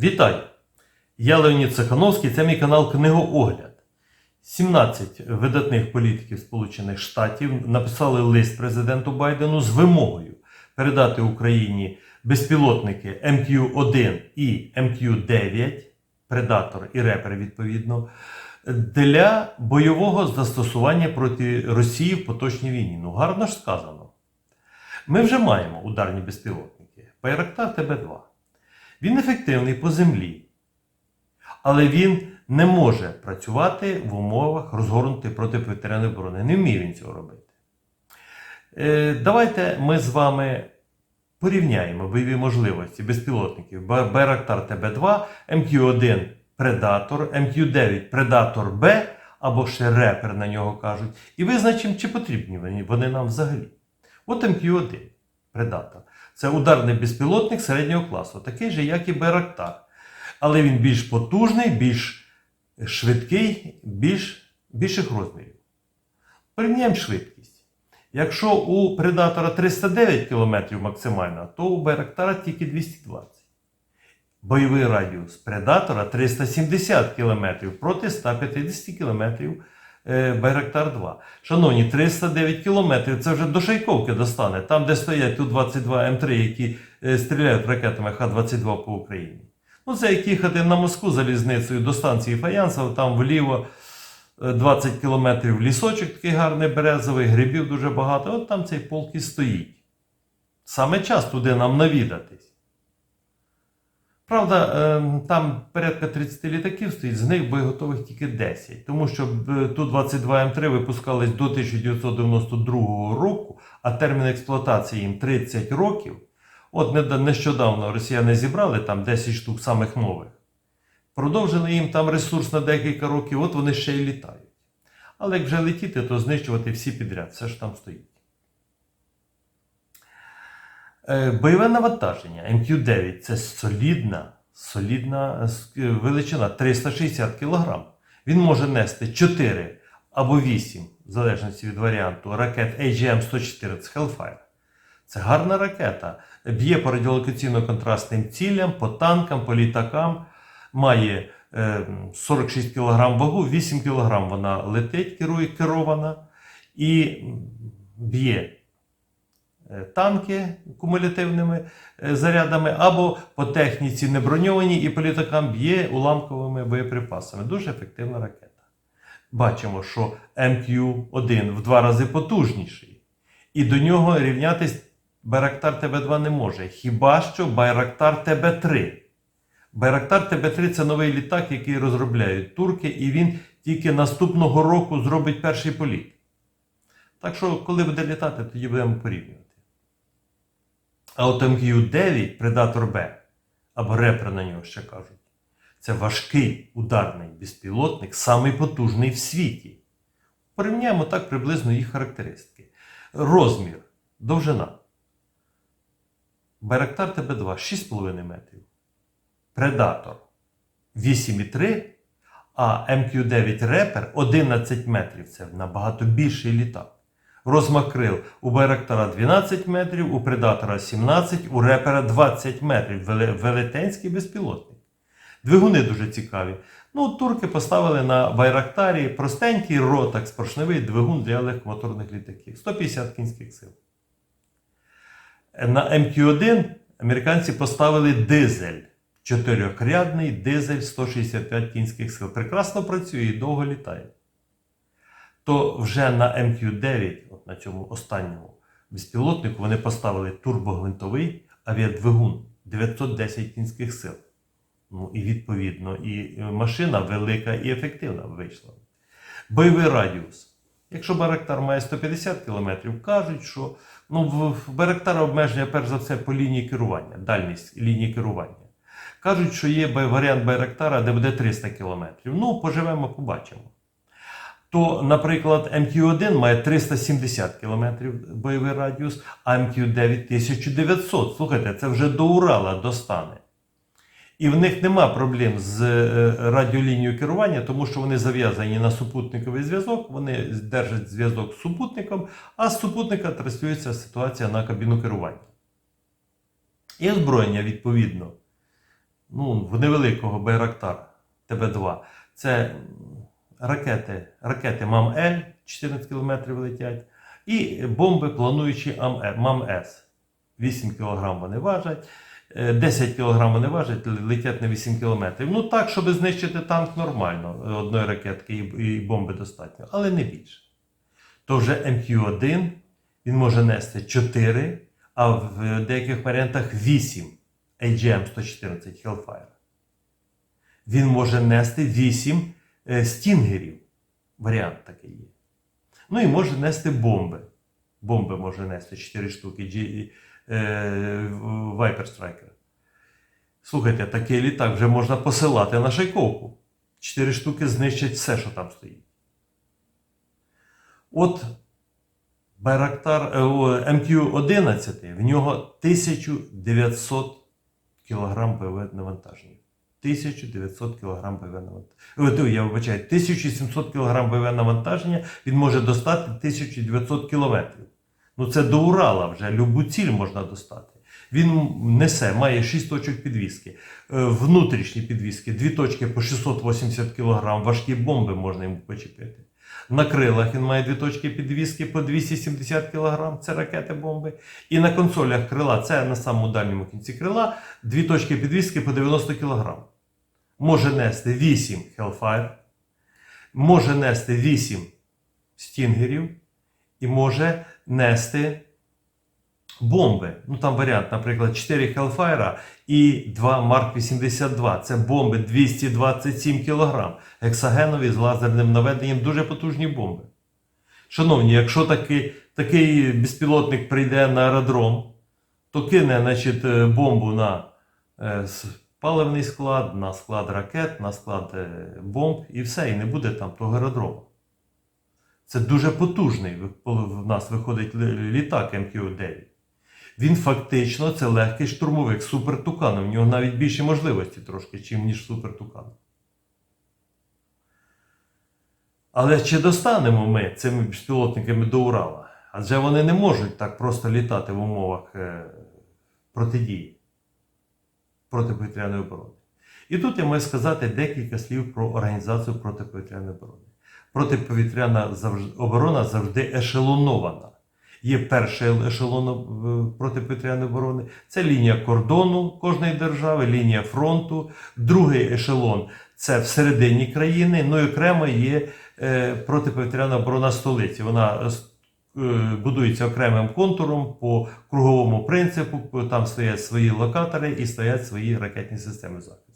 Вітаю! Я Леонід Цехановський, це мій канал Книгоогляд. 17 видатних політиків Сполучених Штатів написали лист президенту Байдену з вимогою передати Україні безпілотники МК-1 і МК-9, Предатор і Репер, відповідно, для бойового застосування проти Росії в поточній війні. Ну, гарно ж сказано. Ми вже маємо ударні безпілотники. Байрактар ТБ-2. Він ефективний по землі, але він не може працювати в умовах розгорнутої протиповітряної оборони. Не вміє він цього робити. Е, давайте ми з вами порівняємо бойові можливості безпілотників Байрактар ТБ-2, МК-1 Предатор, МК-9 Предатор Б або ще репер на нього кажуть, і визначимо, чи потрібні вони нам взагалі. От МК-1 Предатор. Це ударний безпілотник середнього класу, такий же, як і Байрактар. Але він більш потужний, більш швидкий, більш, більших розмірів. Порівняємо швидкість. Якщо у Предатора 309 км максимальна, то у Байрактара тільки 220 Бойовий радіус Предатора 370 км проти 150 км Байрактар 2. Шановні, 309 км це вже до Шайковки достане, там, де стоять Ту-22 М3, які е, стріляють ракетами Х-22 по Україні. Ну, це як їхати на Москву залізницею до станції Фаянсово, там вліво е, 20 кілометрів лісочок такий гарний березовий, грибів дуже багато. От там цей полк і стоїть. Саме час туди нам навідатись. Правда, е, там порядка 30 літаків стоїть, з них боєготових тільки 10. Тому що е, Ту-22М3 випускались до 1992 року, а термін експлуатації їм 30 років. От нещодавно росіяни зібрали там 10 штук самих нових. Продовжили їм там ресурс на декілька років, от вони ще й літають. Але як вже летіти, то знищувати всі підряд, все ж там стоїть. Е, Бойове навантаження МК-9 це солідна, солідна е, величина 360 кг. Він може нести 4 або 8, в залежності від варіанту, ракет AGM-114 Hellfire. Це гарна ракета. Б'є по радіолокаційно-контрастним цілям, по танкам, по літакам. Має е, 46 кг вагу, 8 кг вона летить, керує керована і б'є е, танки кумулятивними е, зарядами, або по техніці не броньовані і по літакам б'є уламковими боєприпасами. Дуже ефективна ракета. Бачимо, що МК-1 в два рази потужніший. І до нього рівнятись Байрактар ТБ2 не може. Хіба що Байрактар ТБ3. Байрактар ТБ3 це новий літак, який розробляють турки, і він тільки наступного року зробить перший політ. Так що, коли буде літати, тоді будемо порівнювати. А от МКЮ-9 Предатор Б, або репер на нього ще кажуть, це важкий ударний безпілотник, самий потужний в світі. Порівняємо так приблизно їх характеристики. Розмір, довжина. Байрактар ТБ2 6,5 метрів. Предатор 8,3, а МК9 Репер 11 метрів. Це набагато більший літак. Розмах крил у Байрактара 12 метрів, у Предатора 17, у Репера 20 метрів. Велетенський безпілотник. Двигуни дуже цікаві. Ну, турки поставили на Байрактарі простенький ротакс, поршневий двигун для легкомоторних літаків. 150 кінських сил. На МК-1 американці поставили дизель. Чотирьохрядний дизель 165 кінських сил. Прекрасно працює і довго літає. То вже на МК-9, от на цьому останньому безпілотнику, вони поставили турбогвинтовий авіадвигун 910 кінських сил. Ну і відповідно, і е, машина велика і ефективна вийшла. Бойовий радіус. Якщо Барактар має 150 км, кажуть, що ну, в обмеження перш за все по лінії керування, дальність лінії керування. Кажуть, що є варіант Байрактара, де буде 300 км. Ну, поживемо, побачимо. То, наприклад, МК-1 має 370 км бойовий радіус, а МК-9 1900. Слухайте, це вже до Урала достане. І в них нема проблем з е, радіолінією керування, тому що вони зав'язані на супутниковий зв'язок, вони держать зв'язок з супутником, а з супутника транслюється ситуація на кабіну керування. І озброєння, відповідно, ну, в невеликого Байрактар ТБ-2. Це ракети, ракети МАМ-Л 14 км летять, і бомби, плануючі МАМ-С. 8 кг вони важать, е, 10 кг вони важать, летять на 8 км. Ну так, щоб знищити танк нормально, е, одної ракетки і, бомби достатньо, але не більше. То вже МК-1 він може нести 4, а в деяких варіантах 8 AGM-114 Hellfire. Він може нести 8 е, стінгерів. Варіант такий є. Ну і може нести бомби. Бомби може нести 4 штуки е, Viper Striker. Слухайте, такий літак вже можна посилати на шайковку. 4 штуки знищать все, що там стоїть. От Байрактар е, о, МК-11, в нього 1900 кг бойове навантаження. 1900 кг бойове навантаження. Я вибачаю, 1700 кг бойове навантаження він може достати 1900 км. Ну це до Урала вже любу ціль можна достати. Він несе, має 6 точок підвіски. Е, Внутрішні підвіски, дві точки по 680 кг, важкі бомби можна йому почепити. На крилах він має дві точки підвіски по 270 кг, це ракети бомби. І на консолях крила, це на самому дальньому кінці крила, дві точки підвіски по 90 кг. Може нести 8 Hellfire, може нести 8 стінгерів і може нести бомби. Ну там варіант, наприклад, 4 Hellfire і 2 Mark 82. Це бомби 227 кг. Гексагенові з лазерним наведенням дуже потужні бомби. Шановні, якщо такий, такий безпілотник прийде на аеродром, то кине значить, е, бомбу на е, паливний склад, на склад ракет, на склад е, бомб і все, і не буде там того аеродрому. Це дуже потужний ви- в нас виходить літак МК-9. Він фактично це легкий штурмовик Супер Тукан. У нього навіть більше можливості трошки, чим ніж Супер Тукан. Але чи достанемо ми цими безпілотниками до Урала? Адже вони не можуть так просто літати в умовах е, протидії протиповітряної оборони. І тут я маю сказати декілька слів про організацію протиповітряної оборони. Протиповітряна оборона завжди ешелонована. Є перший ешелон е, протиповітряної оборони, це лінія кордону кожної держави, лінія фронту. Другий ешелон це всередині країни. Ну і окремо є е, протиповітряна оборона столиці. Вона будується окремим контуром по круговому принципу. Там стоять свої локатори і стоять свої ракетні системи захисту.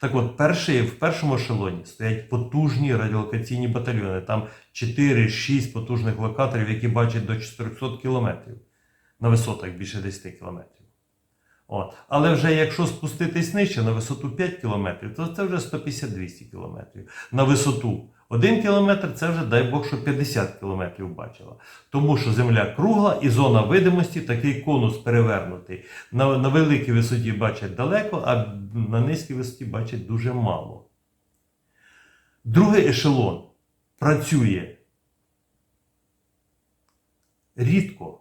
Так от, перший, в першому ешелоні стоять потужні радіолокаційні батальйони. Там 4-6 потужних локаторів, які бачать до 400 кілометрів на висотах більше 10 кілометрів. От. Але вже якщо спуститись нижче на висоту 5 кілометрів, то це вже 150-200 кілометрів. На висоту 1 кілометр це вже, дай Бог, що 50 кілометрів бачила. Тому що земля кругла і зона видимості, такий конус перевернутий. На, на великій висоті бачать далеко, а на низькій висоті бачать дуже мало. Другий ешелон працює рідко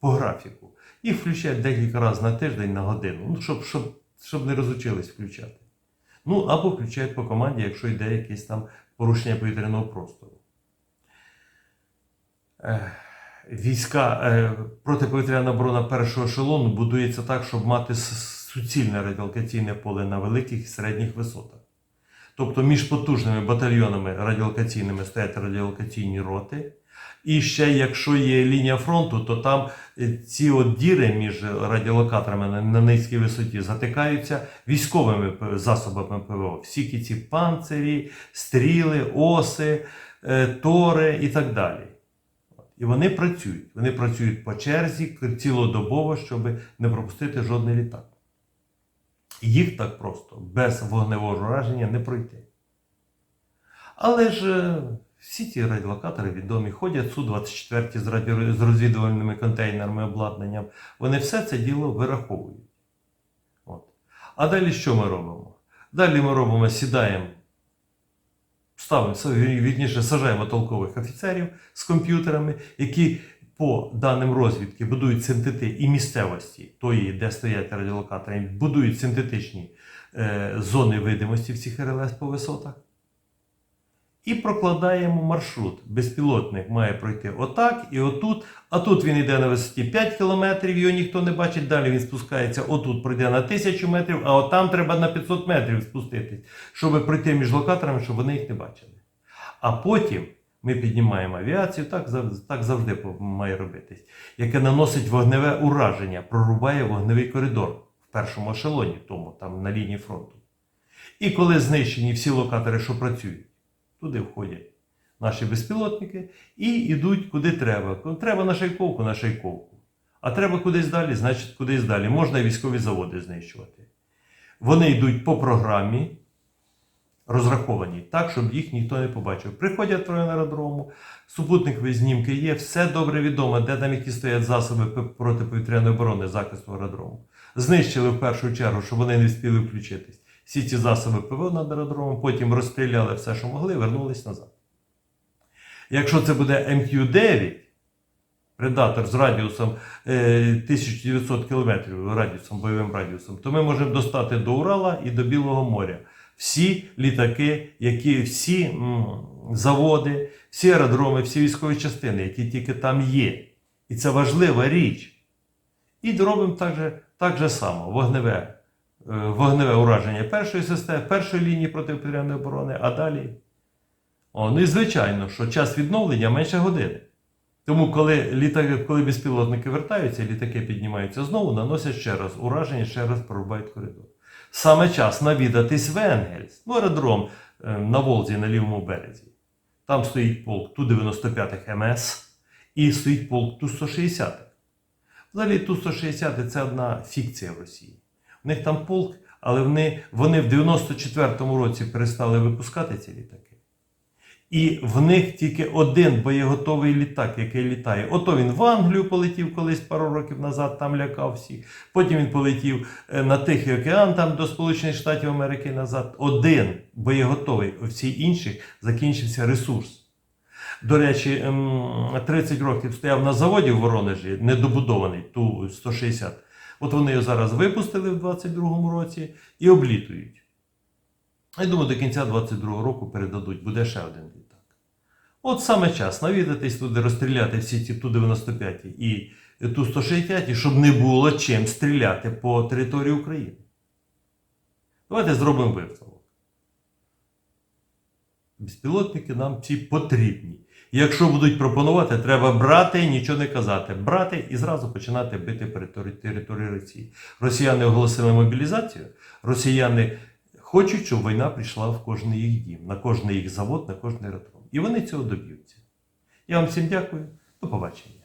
по графіку. Їх включають декілька разів на тиждень на годину, ну, щоб, щоб, щоб не розучились включати. Ну, або включають по команді, якщо йде якесь там порушення повітряного простору. Е, Війська е, протиповітряна оборона першого ешелону будується так, щоб мати суцільне радіолокаційне поле на великих і середніх висотах. Тобто між потужними батальйонами радіолокаційними стоять радіолокаційні роти. І ще якщо є лінія фронту, то там е, ці от діри між радіолокаторами на, низькій висоті затикаються військовими засобами ПВО. Всі ці панцирі, стріли, оси, е, тори і так далі. І вони працюють. Вони працюють по черзі цілодобово, щоб не пропустити жодний літак. Їх так просто без вогневого враження не пройти. Але ж е, всі ці радіолокатори відомі, ходять Су-24 з, радіо... з розвідувальними контейнерами обладнанням. Вони все це діло вираховують. От. А далі що ми робимо? Далі ми робимо, сідаємо, ставимо, вірніше, сажаємо толкових офіцерів з комп'ютерами, які по даним розвідки будують синтети і місцевості, тої, де стоять радіолокатори, будують синтетичні е, зони видимості всіх РЛС по висотах. І прокладаємо маршрут. Безпілотник має пройти отак і отут. А тут він йде на висоті 5 кілометрів, його ніхто не бачить. Далі він спускається, отут пройде на 1000 метрів, а от там треба на 500 метрів спуститись, щоб пройти між локаторами, щоб вони їх не бачили. А потім ми піднімаємо авіацію, так, так завжди має робитись, яке наносить вогневе ураження, прорубає вогневий коридор в першому ешелоні, тому там на лінії фронту. І коли знищені всі локатори, що працюють, туди входять наші безпілотники і йдуть куди треба. Треба на шайковку, на шайковку. А треба кудись далі, значить кудись далі. Можна і військові заводи знищувати. Вони йдуть по програмі, розраховані так, щоб їх ніхто не побачив. Приходять троє на аеродрому, супутникові знімки є, все добре відомо, де там які стоять засоби протиповітряної оборони захисту аеродрому. Знищили в першу чергу, щоб вони не встигли включитись. Всі ці засоби ПВО над аеродромом, потім розстріляли все, що могли, вернулись назад. Якщо це буде МК-9, предатор з радіусом е, 1900 км радіусом, бойовим радіусом, то ми можемо достати до Урала і до Білого моря. Всі літаки, які всі заводи, всі аеродроми, всі військові частини, які тільки там є. І це важлива річ. І робимо так же, так же само вогневе, е, вогневе ураження першої системи, першої лінії протиповітряної оборони, а далі. О, ну і звичайно, що час відновлення менше години. Тому, коли, літаки, коли безпілотники вертаються, літаки піднімаються знову, наносять ще раз ураження, ще раз прорубають коридор. Саме час навідатись в Енгельс, ну, аеродром е, на Волзі на лівому березі. Там стоїть полк Ту-95 МС і стоїть полк Ту-160. Взагалі Ту-160 це одна фікція в Росії. У них там полк, але вони, вони в 94-му році перестали випускати ці літаки. І в них тільки один боєготовий літак, який літає. Ото він в Англію полетів колись пару років назад, там лякав всіх. Потім він полетів е, на Тихий океан, там до Сполучених Штатів Америки назад. Один боєготовий, у всіх інших закінчився ресурс. До речі, ем, 30 років стояв на заводі в Воронежі, недобудований, ту 160. От вони його зараз випустили в 22-му році і облітують. Я думаю, до кінця 22-го року передадуть, буде ще один літак. От саме час навідатись туди, розстріляти всі ці Ту-95 і Ту-160, щоб не було чим стріляти по території України. Давайте зробимо висновок. Безпілотники нам ці потрібні. Якщо будуть пропонувати, треба брати нічого не казати. Брати і зразу починати бити території Росії. Росіяни оголосили мобілізацію. Росіяни хочуть, щоб війна прийшла в кожен їх дім, на кожний їх завод, на кожний аеродром. І вони цього доб'ються. Я вам всім дякую. До побачення.